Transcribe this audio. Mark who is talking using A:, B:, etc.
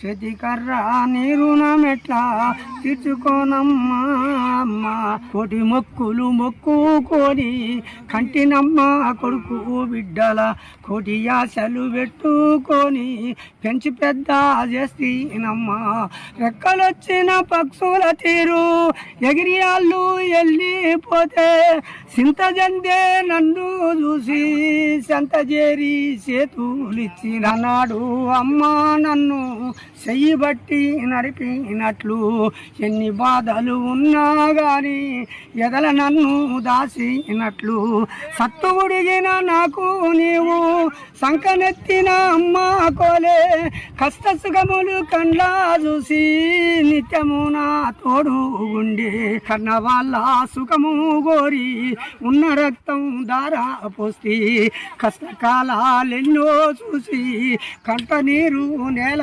A: చేతి కర్ర నీరు మెట్లా తీర్చుకోనమ్మా అమ్మ. కోటి మొక్కులు మొక్కుకొని కంటినమ్మా కొడుకు బిడ్డల కోటి ఆశలు పెట్టుకొని పెంచి పెద్ద చేస్తీనమ్మా. రెక్కలొచ్చిన పక్షుల తీరు ఎగిరియాళ్ళు వెళ్ళిపోతే సింత జందే నన్ను సంత చేరి చేతులిచ్చిన నాడు అమ్మా నన్ను చెయ్యి బట్టి నడిపినట్లు ఎన్ని బాధలు ఉన్నా గాని ఎదల నన్ను దాసినట్లు సత్తు ఉడిగిన నాకు నీవు సంకనెత్తిన అమ్మ కష్ట సుఖములు కండ్లా చూసి నిత్యము నా తోడు ఉండే కన్న వాళ్ళ సుఖము గోరి ఉన్న రక్తం దారా పోసి కష్టకాలాలెన్నో చూసి కంట నీరు నేల